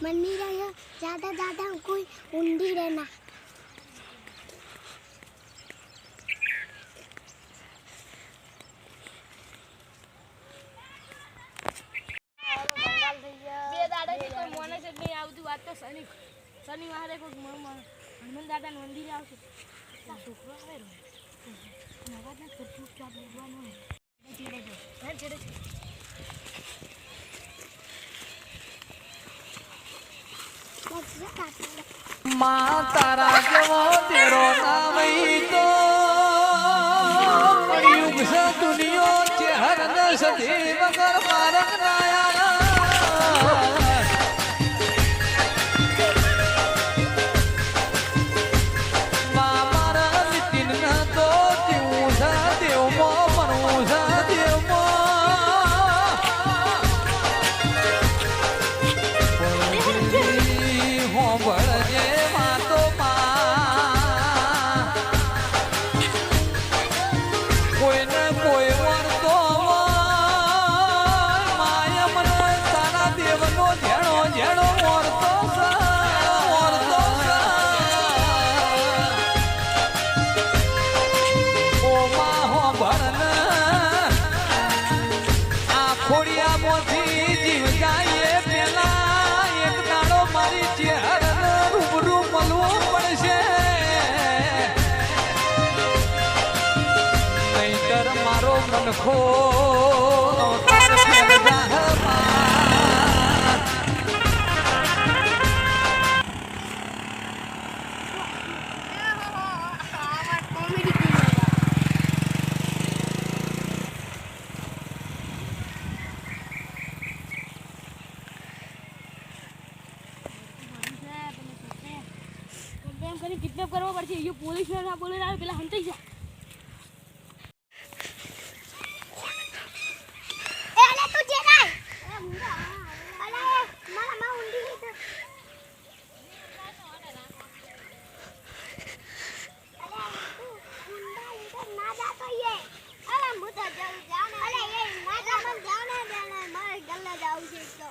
मंदिर है ज्यादा ज्यादा कोई ऊंडी रहना બે દાડાથી કોઈ મોને જ નહીં આવતું વાત તો શનિ શનિવારે કોઈ મ- મ- હનુમાન દાદાનું મંદિરે આવશે આ છોકરો આવે રો અને અવાજ ના કર ચૂપચાપ બેસવાનું હોય ચીડે જો હે ચીડે છે માં તારા જેવો તેરો નામ તો. યુગ દુનિયો ચેહર ન સધી વગર મારક નાયા. What. મારો મનખો તાર ફેર જાહમાં. એમ કરી કિડનેપ કરવો પડશે એ પોલીસ ના બોલે આવે પેલા હંતાઈ જાય અરે એ ના જા મન જાને. દેને મારે ગલ્લે જાવું છે તો.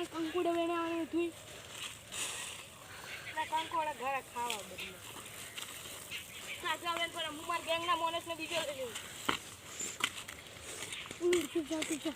ને કંકુડે વેણે આવે તું કંકોડા ઘરે ખાવા બદલે. સાચા વેણ પર હું માર ગેંગના મોનસને બીજો લઈ લઉં જા જા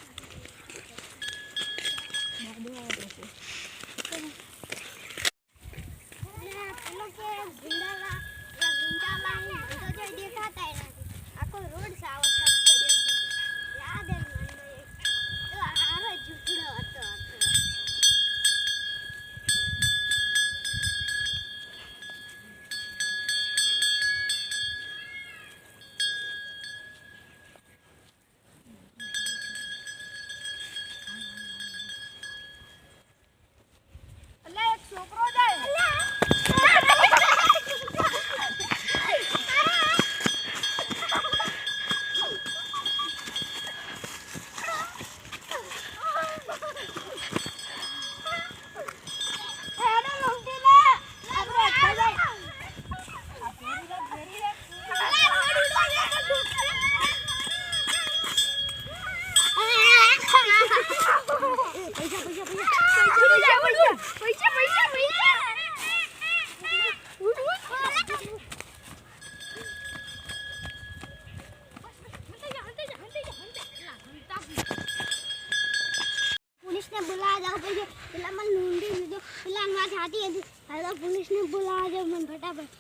પેલા મને લૂંડી લીધો. પેલા વાત હાથી હતી હવે તો પોલીસને બોલાવા જાવ મને ફટાફટ.